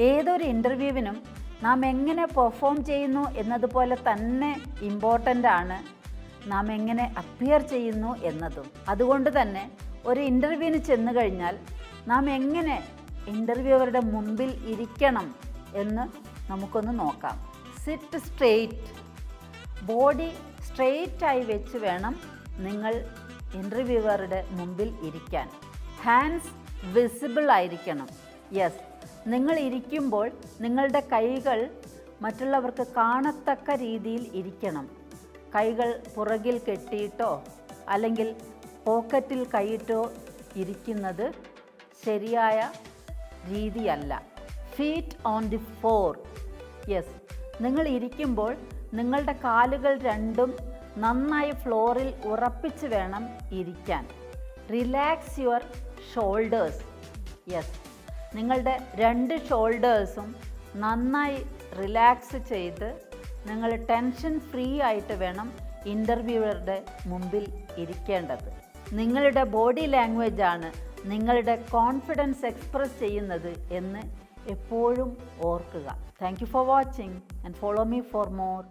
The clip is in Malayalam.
ഏതൊരു ഇന്റർവ്യൂവിനും നാം എങ്ങനെ പെർഫോം ചെയ്യുന്നു എന്നതുപോലെ തന്നെ ഇമ്പോർട്ടന്റ് ആണ് നാം എങ്ങനെ അപ്പിയർ ചെയ്യുന്നു എന്നതും. അതുകൊണ്ട് തന്നെ ഒരു ഇന്റർവ്യൂവിന് ചെന്ന് കഴിഞ്ഞാൽ നാം എങ്ങനെ ഇന്റർവ്യൂവറുടെ മുമ്പിൽ ഇരിക്കണം എന്ന് നമുക്കൊന്ന് നോക്കാം. സിറ്റ് സ്ട്രെയിറ്റ് ബോഡി സ്ട്രെയിറ്റായി വെച്ച് വേണം നിങ്ങൾ ഇന്റർവ്യൂവറുടെ മുമ്പിൽ ഇരിക്കാൻ. ഹാൻഡ്സ് വിസിബിൾ ആയിരിക്കണം. യെസ് നിങ്ങൾ ഇരിക്കുമ്പോൾ നിങ്ങളുടെ കൈകൾ മറ്റുള്ളവർക്ക് കാണത്തക്ക രീതിയിൽ ഇരിക്കണം. കൈകൾ പുറകിൽ കെട്ടിയിട്ടോ അല്ലെങ്കിൽ പോക്കറ്റിൽ കൈയിട്ടോ ഇരിക്കുന്നത് ശരിയായ രീതിയല്ല. Feet on the floor yes നിങ്ങൾ ഇരിക്കുമ്പോൾ നിങ്ങളുടെ കാലുകൾ രണ്ടും നന്നായി ഫ്ലോറിൽ ഉറപ്പിച്ച് വേണം ഇരിക്കാൻ. റിലാക്സ് യുവർ ഷോൾഡേഴ്സ് യെസ് നിങ്ങളുടെ രണ്ട് ഷോൾഡേഴ്സും നന്നായി റിലാക്സ് ചെയ്ത് നിങ്ങൾ ടെൻഷൻ ഫ്രീ ആയിട്ട് വേണം ഇന്റർവ്യൂവറുടെ മുമ്പിൽ ഇരിക്കേണ്ടത്. നിങ്ങളുടെ ബോഡി ലാംഗ്വേജ് ആണ് നിങ്ങളുടെ കോൺഫിഡൻസ് എക്സ്പ്രസ് ചെയ്യുന്നത് എന്ന് എപ്പോഴും ഓർക്കുക. Thank you for watching and follow me for more